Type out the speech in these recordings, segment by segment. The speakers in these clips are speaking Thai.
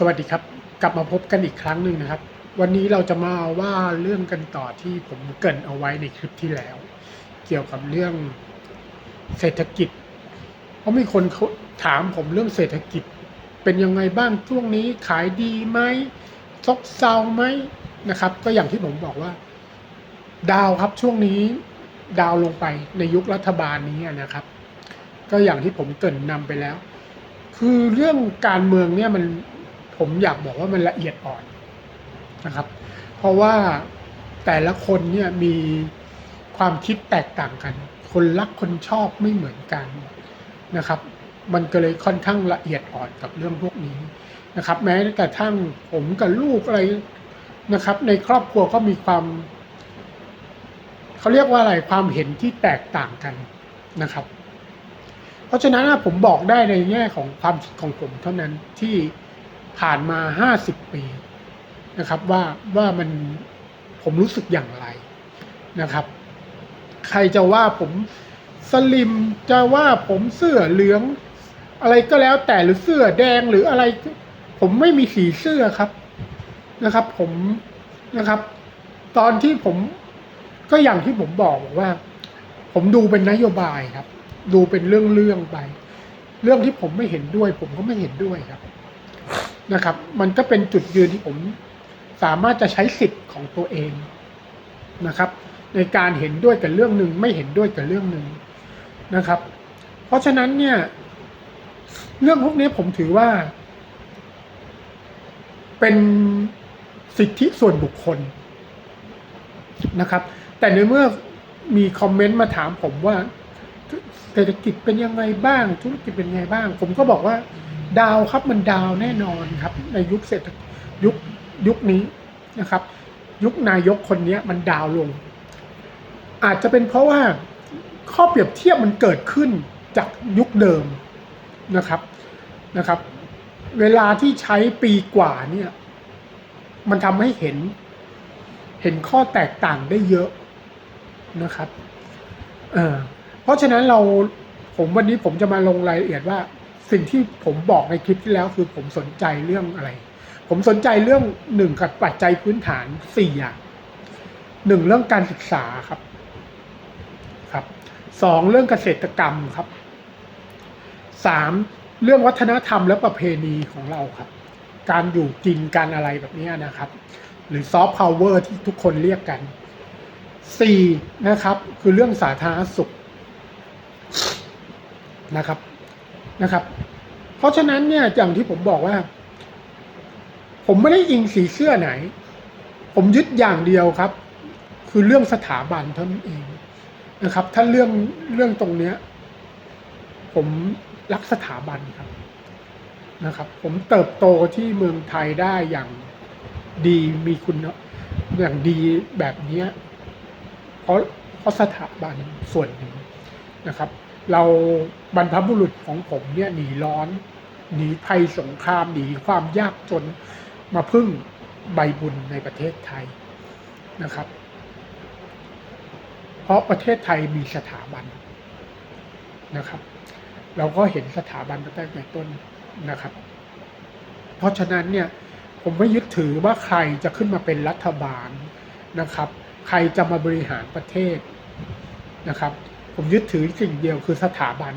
สวัสดีครับ กลับมาพบกันอีกครั้งหนึ่งนะครับ วันนี้เราจะมาว่าเรื่องกันต่อที่ผมเกรินเอาไว้ในคลิปที่แล้ว เกี่ยวกับเรื่องเศรษฐกิจ เพราะมีคนเขาถามผมเรื่องเศรษฐกิจ เป็นยังไงบ้างช่วงนี้ขายดีไหมซบเซาไหมนะครับ ก็อย่างที่ผมบอกว่า ดาวครับช่วงนี้ดาวลงไปในยุครัฐบาลนี้นะครับ ก็อย่างที่ผมเกรินนำไปแล้ว คือเรื่องการเมืองเนี่ยมัน ผมอยากบอกว่ามันละเอียดอ่อนนะครับ เพราะว่าแต่ละคนเนี่ยมีความคิดแตกต่างกัน คนรักคนชอบไม่เหมือนกันนะครับ มันก็เลยค่อนข้างละเอียดอ่อนกับเรื่องพวกนี้นะครับ แม้แต่ทั้งผมกับลูกอะไรนะครับ ในครอบครัวก็มีความเขาเรียกว่าอะไรความเห็นที่แตกต่างกันนะครับ เพราะฉะนั้นผมบอกได้ในแง่ของความคิดของผมเท่านั้นที่ ผ่านมาห้าสิบปีนะครับว่าว่ามันผมรู้สึกอย่างไรนะครับ ใครจะว่าผมสลิมจะว่าผมเสื้อเหลือง อะไรก็แล้วแต่หรือเสื้อแดงหรืออะไร ผมไม่มีสีเสื้อครับนะครับ ผมนะครับ ตอนที่ผมก็อย่างที่ผมบอกว่า ผมดูเป็นนโยบายครับ ดูเป็นเรื่องๆไป เรื่องที่ผมไม่เห็นด้วย ผมก็ไม่เห็นด้วยครับ นะครับ มันก็เป็นจุดยืนที่ผมสามารถจะใช้สิทธิ์ของตัวเองนะครับ ในการเห็นด้วยกับเรื่องหนึ่งไม่เห็นด้วยกับเรื่องหนึ่งนะครับ เพราะฉะนั้นเนี่ย เรื่องพวกนี้ผมถือว่า เป็นสิทธิส่วนบุคคลนะครับ แต่ในเมื่อมีคอมเมนต์มาถามผมว่าเศรษฐกิจเป็นยังไงบ้าง ธุรกิจเป็นยังไงบ้าง ผมก็บอกว่า ดาวครับมันดาวแน่นอนครับ ในยุคเศรษฐยุคยุคนี้นะครับ ยุคนายกคนนี้มันดาวลง อาจจะเป็นเพราะว่าข้อเปรียบเทียบมันเกิดขึ้นจากยุคเดิมนะครับนะครับ เวลาที่ใช้ปีกว่าเนี่ยมันทำให้เห็น เห็นข้อแตกต่างได้เยอะนะครับเออเพราะฉะนั้นเราผมวันนี้ผมจะมาลงรายละเอียดว่า สิ่งที่ผมบอกในคลิปที่แล้วคือผมสนใจเรื่องอะไร ผมสนใจเรื่องหนึ่งกับปัจจัยพื้นฐานสี่อย่างหนึ่งเรื่องการศึกษาครับครับสองเรื่องเกษตรกรรมครับสามเรื่องวัฒนธรรมและประเพณีของเราครับ การอยู่กินการอะไรแบบนี้นะครับ หรือซอฟต์พาวเวอร์ที่ทุกคนเรียกกันสี่นะครับ คือเรื่องสาธารณสุขนะครับ นะครับ เพราะฉะนั้นเนี่ยอย่างที่ผมบอกว่า ผมไม่ได้อิงสีเสื้อไหน ผมยึดอย่างเดียวครับ คือเรื่องสถาบันเท่านั้นเองนะครับ ถ้าเรื่องเรื่องตรงเนี้ย ผมรักสถาบันครับนะครับ ผมเติบโตที่เมืองไทยได้อย่างดีมีคุณอย่างดีแบบเนี้ยเพราะเพราะสถาบันส่วนหนึ่งนะครับ เราบรรพบุรุษของผมเนี่ยหนีร้อน หนีภัยสงครามหนีความยากจนมาพึ่งใบบุญในประเทศไทยนะครับ เพราะประเทศไทยมีสถาบันนะครับ เราก็เห็นสถาบันมาตั้งแต่ต้นนะครับ เพราะฉะนั้นเนี่ยผมไม่ยึดถือว่าใครจะขึ้นมาเป็นรัฐบาลนะครับ ใครจะมาบริหารประเทศนะครับ ผมยึดถือสิ่งเดียวคือสถาบัน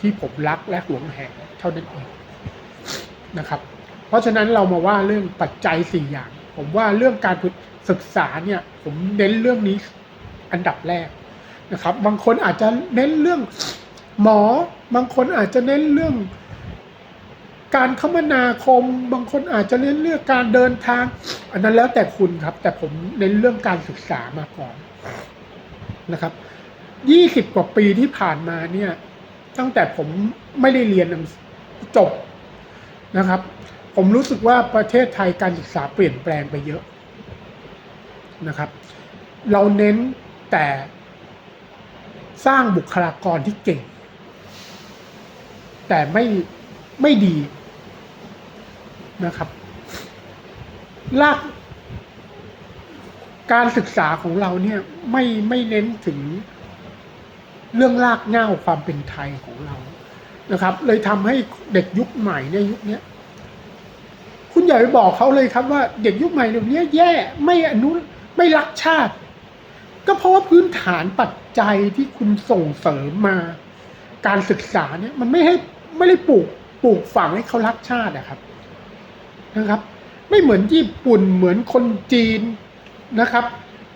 ที่ผมรักและหวงแหนเท่านั้นเองนะครับ เพราะฉะนั้นเรามาว่าเรื่องปัจจัยสี่อย่าง ผมว่าเรื่องการศึกษาเนี่ย ผมเน้นเรื่องนี้อันดับแรกนะครับ บางคนอาจจะเน้นเรื่องหมอ บางคนอาจจะเน้นเรื่อง การคมนาคม บางคนอาจจะเน้นเรื่องการเดินทาง อันนั้นแล้วแต่คุณครับ แต่ผมเน้นเรื่องการศึกษามาก่อนนะครับ ยี่สิบกว่าปีที่ผ่านมาเนี่ย ตั้งแต่ผมไม่ได้เรียนจบนะครับ ผมรู้สึกว่าประเทศไทยการศึกษาเปลี่ยนแปลงไปเยอะนะครับ เราเน้นแต่สร้างบุคลากรที่เก่ง แต่ไม่ไม่ดีนะครับลากการศึกษาของเราเนี่ยไม่ไม่เน้นถึง เรื่องรากเหง้าความเป็นไทยของเรานะครับ เลยทำให้เด็กยุคใหม่ในยุคนี้คุณอย่าไปบอกเขาเลยครับว่าเด็กยุคใหม่เดี๋ยวนี้แย่ไม่อนุไม่รักชาติ ก็เพราะว่าพื้นฐานปัจจัยที่คุณส่งเสริมมาการศึกษาเนี่ยมันไม่ให้ไม่ได้ปลูกปลูกฝังให้เขารักชาติอะครับนะครับ ไม่เหมือนญี่ปุ่นเหมือนคนจีนนะครับ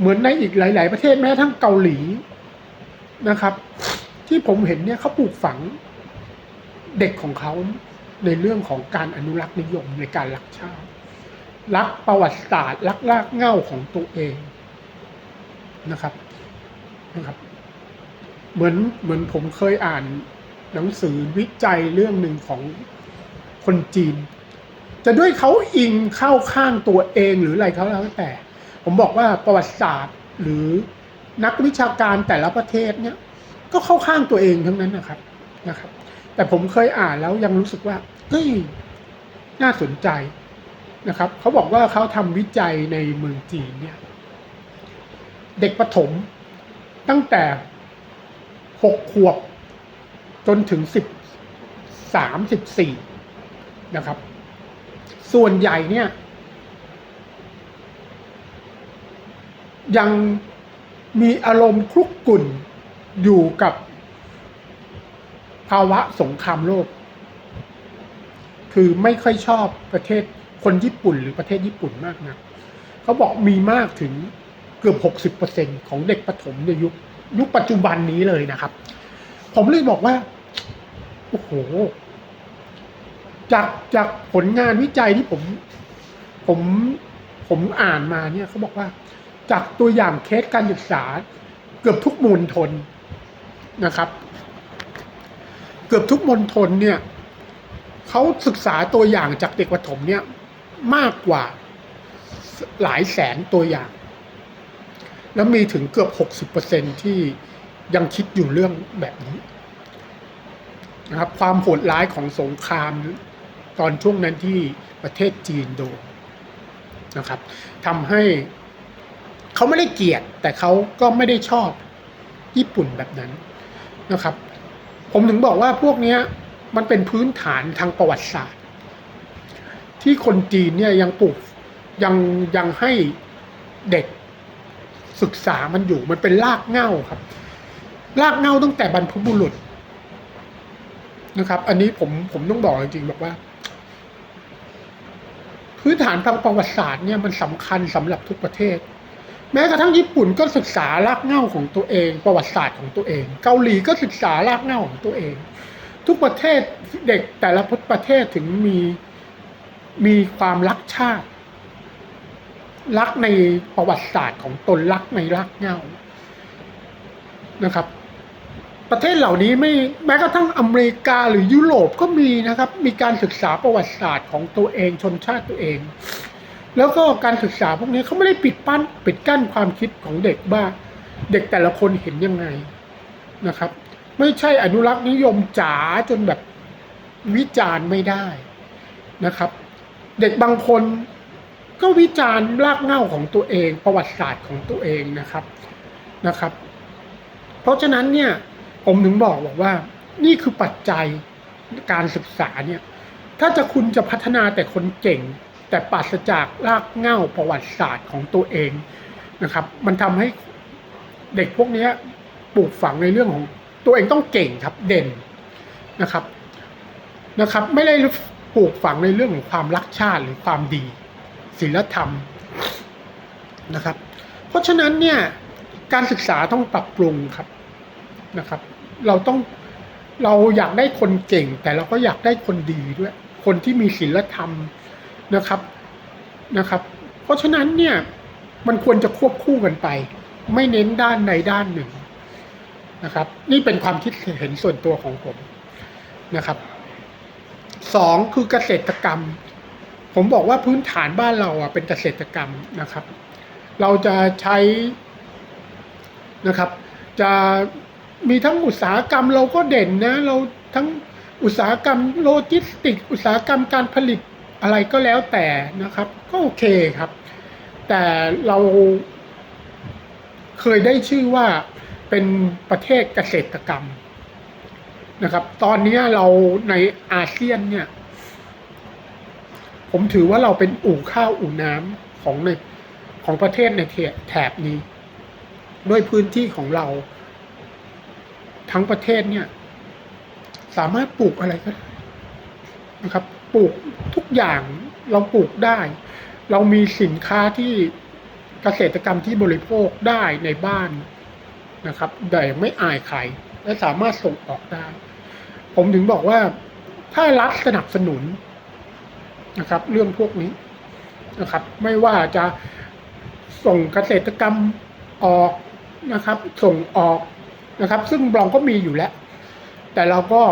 เหมือนในอีกหลาย ๆ ประเทศแม้ทั้งเกาหลี นะครับ ที่ผมเห็นเนี่ยเขาปลูกฝังเด็กของเขาในเรื่องของการอนุรักษ์นิยมในการรักชาติรักประวัติศาสตร์รักรากเหง้าของตัวเองนะครับนะครับ เหมือนเหมือนผมเคยอ่านหนังสือวิจัยเรื่องหนึ่งของคนจีน จะด้วยเขาอิงเข้าข้างตัวเองหรืออะไรเขาแล้วแต่ ผมบอกว่าประวัติศาสตร์หรือ นักวิชาการแต่ละประเทศเนี่ยก็เข้าข้างตัวเองทั้งนั้นนะครับนะครับ แต่ผมเคยอ่านแล้วยังรู้สึกว่าเฮ้ยน่าสนใจนะครับเขาบอกว่าเขาทำวิจัยในเมืองจีนเนี่ยเด็กประถมตั้งแต่หกขวบจนถึงสิบสามสิบสี่นะครับ ส่วนใหญ่เนี่ย ยัง มีอารมณ์คลุกกลุ่นอยู่กับภาวะสงครามโลก คือไม่ค่อยชอบประเทศคนญี่ปุ่นหรือประเทศญี่ปุ่นมากนะเขาบอกมีมากถึงเกือบหกสิบเปอร์เซ็นของเด็กประถมในยุคยุคปัจจุบันนี้เลยนะครับ ผมเลยบอกว่า โอ้โห จากจากผลงานวิจัยที่ผม ผมผมอ่านมาเนี่ยเขาบอกว่า จากตัวอย่างเคสการศึกษา เกือบทุกมณฑลนะครับ เกือบทุกมณฑลเนี่ยเขาศึกษาตัวอย่างจากเด็กประถมเนี่ยมากกว่าหลายแสนตัวอย่าง แล้วมีถึงเกือบหกสิบเปอร์เซ็นที่ยังคิดอยู่เรื่องแบบนี้นะครับความโหดร้ายของสงครามตอนช่วงนั้นที่ประเทศจีนโดนนะครับทำให้ เขาไม่ได้เกลียด แต่เขาก็ไม่ได้ชอบญี่ปุ่นแบบนั้นนะครับ ผมถึงบอกว่าพวกนี้มันเป็นพื้นฐานทางประวัติศาสตร์ ที่คนจีนเนี่ยยังปลูกยังยังให้เด็กศึกษามันอยู่มันเป็นรากเหง้าครับ รากเหง้าตั้งแต่บรรพบุรุษนะครับ อันนี้ผมผมต้องบอกจริงๆบอกว่า พื้นฐานทางประวัติศาสตร์เนี่ยมันสำคัญสำหรับทุกประเทศ แม้กระทั่งญี่ปุ่นก็ศึกษารากเหง้าของตัวเอง ประวัติศาสตร์ของตัวเอง เกาหลีก็ศึกษารากเหง้าของตัวเอง ทุกประเทศเด็กแต่ละประเทศถึงมีมีความรักชาติ รักในประวัติศาสตร์ของตนรักในรากเหง้านะครับ ประเทศเหล่านี้ไม่แม้กระทั่งอเมริกาหรือยุโรปก็มีนะครับ มีการศึกษาประวัติศาสตร์ของตัวเองชนชาติตัวเอง แล้วก็การศึกษาพวกนี้เขาไม่ได้ปิดปั้นปิดกั้นความคิดของเด็กว่าเด็กแต่ละคนเห็นยังไงนะครับ ไม่ใช่อนุรักษ์นิยมจ๋าจนแบบวิจารณ์ไม่ได้นะครับ เด็กบางคนก็วิจารณ์รากเหง้าของตัวเอง ประวัติศาสตร์ของตัวเองนะครับนะครับ เพราะฉะนั้นเนี่ยผมถึงบอกบอกว่า นี่คือปัจจัยการศึกษาเนี่ย ถ้าจะคุณจะพัฒนาแต่คนเก่ง แต่ปราศจากรากเหง้าประวัติศาสตร์ของตัวเองนะครับ มันทำให้เด็กพวกนี้ปลูกฝังในเรื่องของตัวเองต้องเก่งครับเด่นนะครับนะครับ ไม่ได้ปลูกฝังในเรื่องของความรักชาติหรือความดีศีลธรรมนะครับ เพราะฉะนั้นเนี่ยการศึกษาต้องปรับปรุงครับนะครับ เราต้องเราอยากได้คนเก่ง แต่เราก็อยากได้คนดีด้วย คนที่มีศีลธรรม นะครับนะครับ เพราะฉะนั้นเนี่ยมันควรจะควบคู่กันไป ไม่เน้นด้านใดด้านหนึ่งนะครับ นี่เป็นความคิดเห็นส่วนตัวของผมนะครับสองคือเกษตรกรรม ผมบอกว่าพื้นฐานบ้านเราอะเป็นเกษตรกรรมนะครับ เราจะใช้นะครับ จะมีทั้งอุตสาหกรรมเราก็เด่นนะ เราทั้งอุตสาหกรรมโลจิสติก อุตสาหกรรมการผลิต อะไรก็แล้วแต่นะครับ ก็โอเคครับ แต่เราเคยได้ชื่อว่าเป็นประเทศเกษตรกรรมนะครับ ตอนนี้เราในอาเซียนเนี่ย ผมถือว่าเราเป็นอู่ข้าวอู่น้ำของในของประเทศในแถบนี้ด้วยพื้นที่ของเรา ทั้งประเทศเนี่ย สามารถปลูกอะไรก็ได้นะครับ ปลูกทุกอย่างเราปลูกได้ เรามีสินค้าที่เกษตรกรรมที่บริโภคได้ในบ้านนะครับแต่ไม่อายใครและสามารถส่งออกได้ ผมถึงบอกว่าถ้ารัฐสนับสนุนนะครับ เรื่องพวกนี้นะครับ ไม่ว่าจะส่งเกษตรกรรมออกนะครับ ส่งออกนะครับ ซึ่งเราก็มีอยู่แล้ว แต่เราก็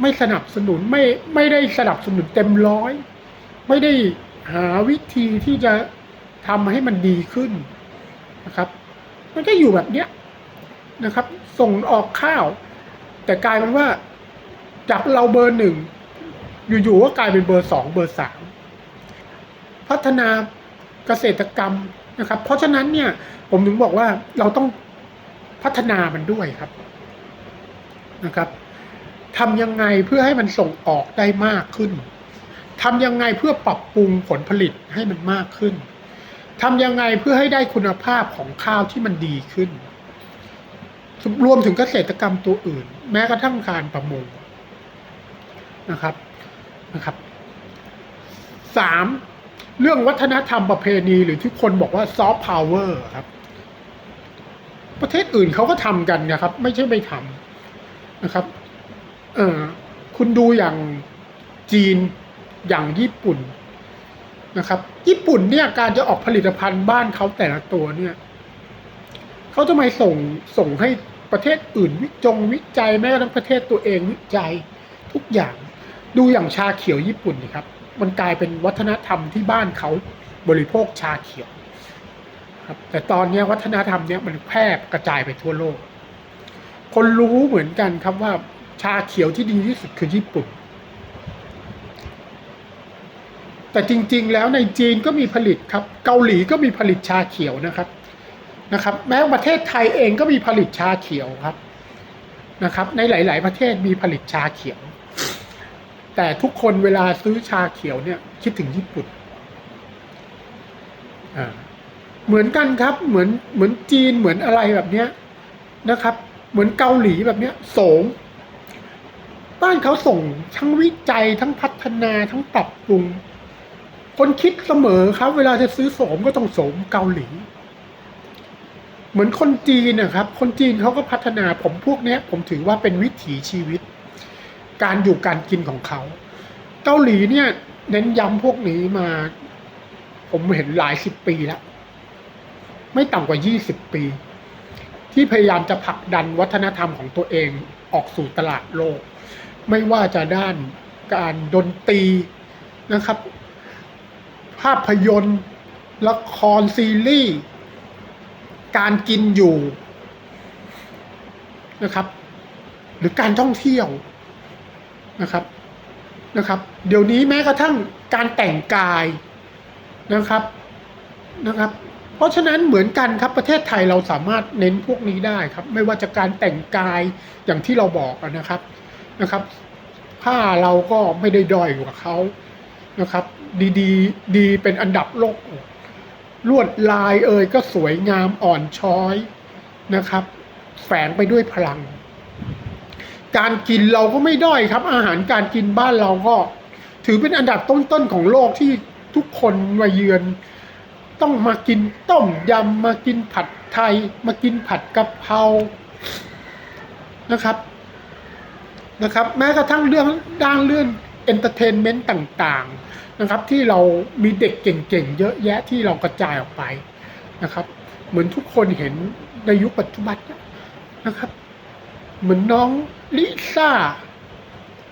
ไม่สนับสนุนไม่ไม่ได้สนับสนุนเต็มร้อย ไม่ได้หาวิธีที่จะทำให้มันดีขึ้นนะครับ มันก็อยู่แบบเนี้ยนะครับ ส่งออกข้าว แต่กลายเป็นว่า จากเราเบอร์หนึ่งอยู่ๆก็กลายเป็นเบอร์สองเบอร์สามพัฒนาเกษตรกรรมนะครับ เพราะฉะนั้นเนี่ย ผมถึงบอกว่าเราต้องพัฒนามันด้วยครับนะครับ ทำยังไงเพื่อให้มันส่งออกได้มากขึ้นทำยังไงเพื่อปรับปรุงผลผลิตให้มันมากขึ้นทำยังไงเพื่อให้ได้คุณภาพของข้าวที่มันดีขึ้น รวมถึงเกษตรกรรมตัวอื่น แม้กระทั่งการประมงนะครับนะครับสามเรื่องวัฒนธรรมประเพณีหรือที่คนบอกว่าซอฟต์พาวเวอร์ครับ ประเทศอื่นเขาก็ทำกันนะครับ ไม่ใช่ไม่ทำนะครับ เออคุณดูอย่างจีนอย่างญี่ปุ่นนะครับ ญี่ปุ่นเนี่ยการจะออกผลิตภัณฑ์บ้านเขาแต่ละตัวเนี่ยเขาจะไม่ส่งส่งให้ประเทศอื่นวิจงวิจัยแม้กระทั่งประเทศตัวเองวิจัยทุกอย่างดูอย่างชาเขียวญี่ปุ่นนะครับ มันกลายเป็นวัฒนธรรมที่บ้านเขาบริโภคชาเขียวครับ แต่ตอนนี้วัฒนธรรมเนี้ยมันแพร่กระจายไปทั่วโลก คนรู้เหมือนกันครับว่า ชาเขียวที่ดีที่สุดคือญี่ปุ่น แต่จริงๆแล้วในจีนก็มีผลิตครับ เกาหลีก็มีผลิตชาเขียวนะครับนะครับ แม้ประเทศไทยเองก็มีผลิตชาเขียวครับนะครับ ในหลาย ๆ ประเทศมีผลิตชาเขียว แต่ทุกคนเวลาซื้อชาเขียวเนี่ยคิดถึงญี่ปุ่นอ่าเหมือนกันครับ เหมือนเหมือนจีนเหมือนอะไรแบบเนี้ยนะครับ เหมือนเกาหลีแบบเนี้ย โสม บ้านเขาส่งทั้งวิจัยทั้งพัฒนาทั้งปรับปรุง คนคิดเสมอครับ เวลาจะซื้อโสมก็ต้องโสมเกาหลี เหมือนคนจีนนะครับ คนจีนเขาก็พัฒนาผมพวกนี้ผมถือว่าเป็นวิถีชีวิต การอยู่การกินของเขาเกาหลีเนี่ย เน้นย้ำพวกนี้มา ผมเห็นหลายสิบปีแล้ว ไม่ต่ำกว่ายี่สิบปี ที่พยายามจะผลักดันวัฒนธรรมของตัวเองออกสู่ตลาดโลก ไม่ว่าจะด้านการดนตรีนะครับ ภาพยนตร์ ละครซีรีส์การกินอยู่นะครับ หรือการท่องเที่ยวนะครับนะครับ เดี๋ยวนี้แม้กระทั่งการแต่งกายนะครับนะครับ เพราะฉะนั้นเหมือนกันครับประเทศไทยเราสามารถเน้นพวกนี้ได้ครับ ไม่ว่าจะการแต่งกายอย่างที่เราบอกนะครับ นะครับ ผ้าเราก็ไม่ได้ด้อยกว่าเขานะครับ ดีดีดีเป็นอันดับโลก ลวดลายเอ่ยก็สวยงามอ่อนช้อยนะครับ แฝงไปด้วยพลัง การกินเราก็ไม่ด้อยครับ อาหารการกินบ้านเราก็ ถือเป็นอันดับต้นๆของโลกที่ทุกคนมาเยือน ต้องมากินต้มยำมากินผัดไทย มากินผัดกะเพรานะครับ นะครับแม้กระทั่งเรื่องด้านเรื่องเอนเตอร์เทนเมนต์ต่างๆนะครับที่เรามีเด็กเก่งๆ เยอะแยะที่เรากระจายออกไปนะครับ เหมือนทุกคนเห็นในยุคปัจจุบันนะครับ เหมือนน้องลิซ่า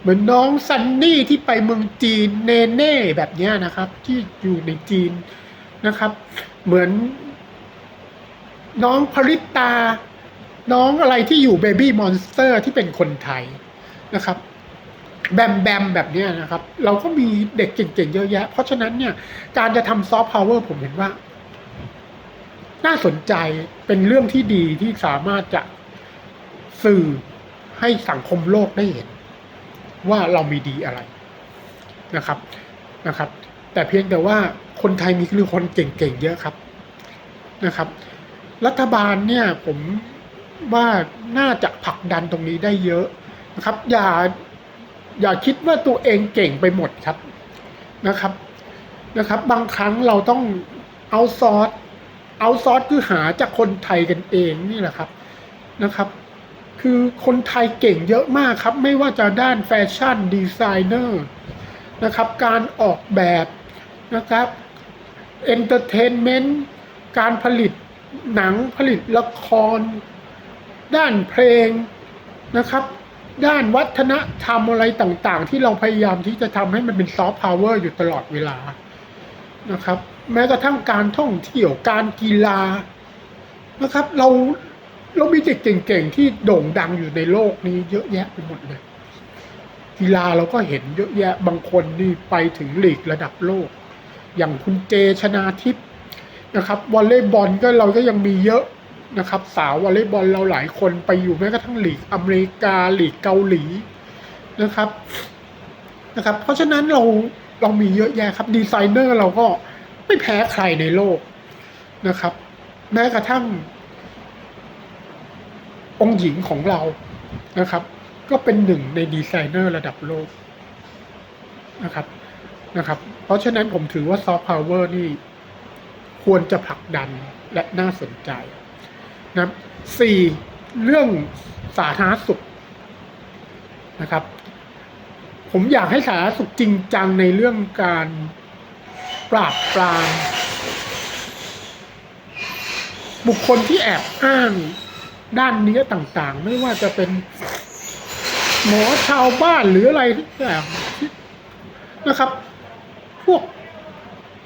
เหมือนน้องซันนี่ที่ไปเมืองจีนเนเน่แบบนี้นะครับ ที่อยู่ในจีนนะครับ เหมือนน้องพริตา น้องอะไรที่อยู่เบบี้มอนสเตอร์ที่เป็นคนไทย นะครับ แบมแบมแบบนี้นะครับ เราก็มีเด็กเก่งๆเยอะแยะ เพราะฉะนั้นเนี่ย การจะทำซอฟต์พาวเวอร์ผมเห็นว่า น่าสนใจเป็นเรื่องที่ดีที่สามารถจะสื่อให้สังคมโลกได้เห็น ว่าเรามีดีอะไรนะครับนะครับ แต่เพียงแต่ว่าคนไทยมีคือคนเก่งๆเยอะครับนะครับ รัฐบาลเนี่ยผมว่าน่าจะผลักดันตรงนี้ได้เยอะ นะครับ อย่าอย่าคิดว่าตัวเองเก่งไปหมดครับนะครับนะครับ บางครั้งเราต้องเอาซอสเอาซอสคือหาจากคนไทยกันเองนี่แหละครับนะครับ คือคนไทยเก่งเยอะมากครับ ไม่ว่าจะด้านแฟชั่นดีไซเนอร์นะครับ การออกแบบนะครับเอนเตอร์เทนเมนต์การผลิตหนังผลิตละคร ด้านเพลงนะครับ ด้านวัฒนธรรมอะไรต่างๆ ที่เราพยายามที่จะทำให้มันเป็นซอฟต์พาวเวอร์อยู่ตลอดเวลานะครับ แม้กระทั่งการท่องเที่ยวการกีฬานะครับ เราเรามีเด็กเก่งๆที่โด่งดังอยู่ในโลกนี้เยอะแยะไปหมดเลยกีฬาเราก็เห็นเยอะแยะบางคนนี่ไปถึงลีกระดับโลก อย่างคุณเจชนาทิพย์นะครับวอลเลย์บอลก็เราก็ยังมีเยอะ นะครับ สาววอลเลย์บอลเราหลายคนไปอยู่แม้กระทั่งหลีกอเมริกาหลีกเกาหลีนะครับนะครับ เพราะฉะนั้นเราเรามีเยอะแยะครับดีไซเนอร์เราก็ไม่แพ้ใครในโลกนะครับ แม้กระทั่ง องค์หญิงของเรานะครับ ก็เป็นหนึ่งในดีไซเนอร์ระดับโลกนะครับนะครับ เพราะฉะนั้นผมถือว่าซอฟต์พาวเวอร์นี่ควรจะผลักดันและน่าสนใจ นะครับสี่เรื่องสาธารณสุขนะครับ ผมอยากให้สาธารณสุขจริงจังในเรื่องการปราบปรามบุคคลที่แอบอ้างด้านเนี้ต่างๆ ไม่ว่าจะเป็นหมอชาวบ้านหรืออะไรทุกอย่างที่นะครับ พวก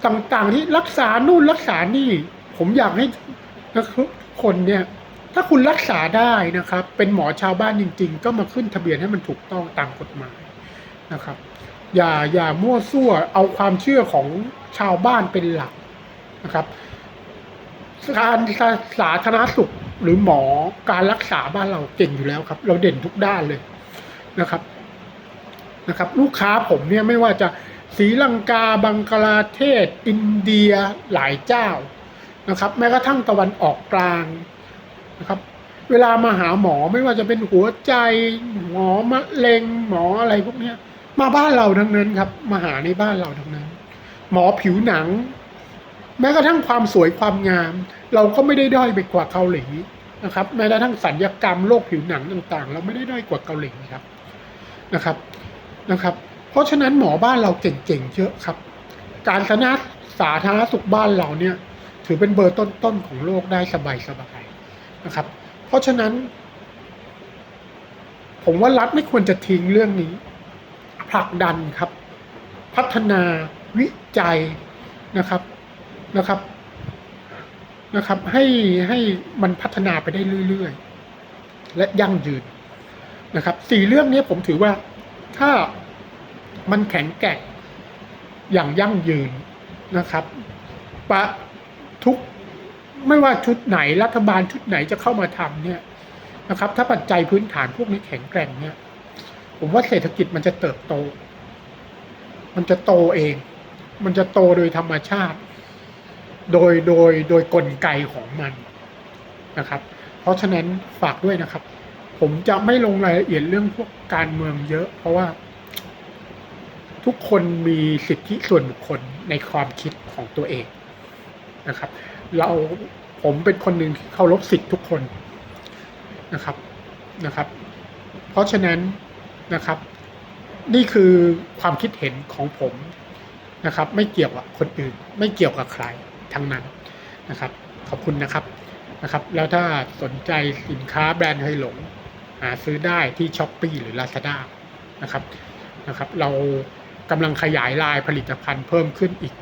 ต่างๆที่รักษานู่นรักษานี่ ผมอยากให้นะครับ คนเนี่ยถ้าคุณรักษาได้นะครับ เป็นหมอชาวบ้านจริง ๆ ก็มาขึ้นทะเบียนให้มันถูกต้องตามกฎหมายนะครับ อย่าอย่ามั่วซั่วเอาความเชื่อของชาวบ้านเป็นหลักนะครับการสาธารณสุขหรือหมอการรักษาบ้านเราเก่งอยู่แล้วครับ เราเด่นทุกด้านเลยนะครับนะครับ ลูกค้าผมเนี่ยไม่ว่าจะศรีลังกาบังกลาเทศ อินเดียหลายเจ้า นะครับ แม้กระทั่งตะวันออกกลางนะครับ เวลามาหาหมอไม่ว่าจะเป็นหัวใจ หมอมะเร็งหมออะไรพวกนี้มาบ้านเราทั้งนั้นครับ มาหาในบ้านเราทั้งนั้น หมอผิวหนัง แม้กระทั่งความสวยความงาม เราก็ไม่ได้ด้อยไปกว่าเกาหลีนะครับแม้กระทั่งสัญญกรรมโรคผิวหนังต่างๆ เราไม่ได้ด้อยกว่าเกาหลีครับนะครับนะครับ เพราะฉะนั้นหมอบ้านเราเก่งๆเยอะครับ การสนาสาธารณสุขบ้านเราเนี่ย ถือเป็นเบอร์ต้นๆของโลกได้สบายๆนะครับ เพราะฉะนั้น ผมว่ารัฐไม่ควรจะทิ้งเรื่องนี้ ผลักดันครับ พัฒนาวิจัยนะครับนะครับนะครับ ให้ให้มันพัฒนาไปได้เรื่อยๆ และยั่งยืนนะครับสี่เรื่องนี้ผมถือว่าถ้ามันแข็งแกร่งอย่างยั่งยืนนะครับปะ ทุกไม่ว่าชุดไหนรัฐบาลชุดไหนจะเข้ามาทำเนี่ยนะครับ ถ้าปัจจัยพื้นฐานพวกนี้แข็งแกร่งเนี่ย ผมว่าเศรษฐกิจมันจะเติบโต มันจะโตเอง มันจะโตโดยธรรมชาติ โดยโดยโดยกลไกของมันนะครับ เพราะฉะนั้นฝากด้วยนะครับ ผมจะไม่ลงรายละเอียดเรื่องพวกการเมืองเยอะ เพราะว่า ทุกคนมีสิทธิส่วนบุคคลในความคิดของตัวเอง นะครับ เราผมเป็นคนหนึ่งที่เคารพสิทธิทุกคนนะครับนะครับ เพราะฉะนั้นนะครับ นี่คือความคิดเห็นของผมนะครับ ไม่เกี่ยวกับคนอื่น ไม่เกี่ยวกับใครทั้งนั้นนะครับ ขอบคุณนะครับนะครับ แล้วถ้าสนใจสินค้าแบรนด์ไฮหลงหาซื้อได้ที่ช้อปปีหรือ Lazada นะครับนะครับ เรากำลังขยายลายผลิตภัณฑ์เพิ่มขึ้นอีก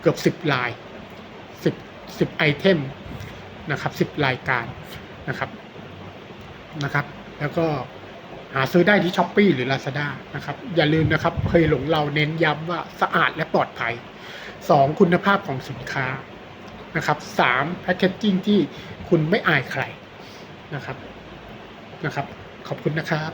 เกือบสิบลาย สิบสิบไอเทมนะครับสิบรายการนะครับนะครับ แล้วก็หาซื้อได้ที่ช้อปปีหรือ Lazada นะครับ อย่าลืมนะครับเคยหลงเราเน้นย้ำว่าสะอาดและปลอดภัยสองคุณภาพของสินค้านะครับสามแพคเกจจิ้งที่คุณไม่อายใครนะครับนะครับ ขอบคุณนะครับ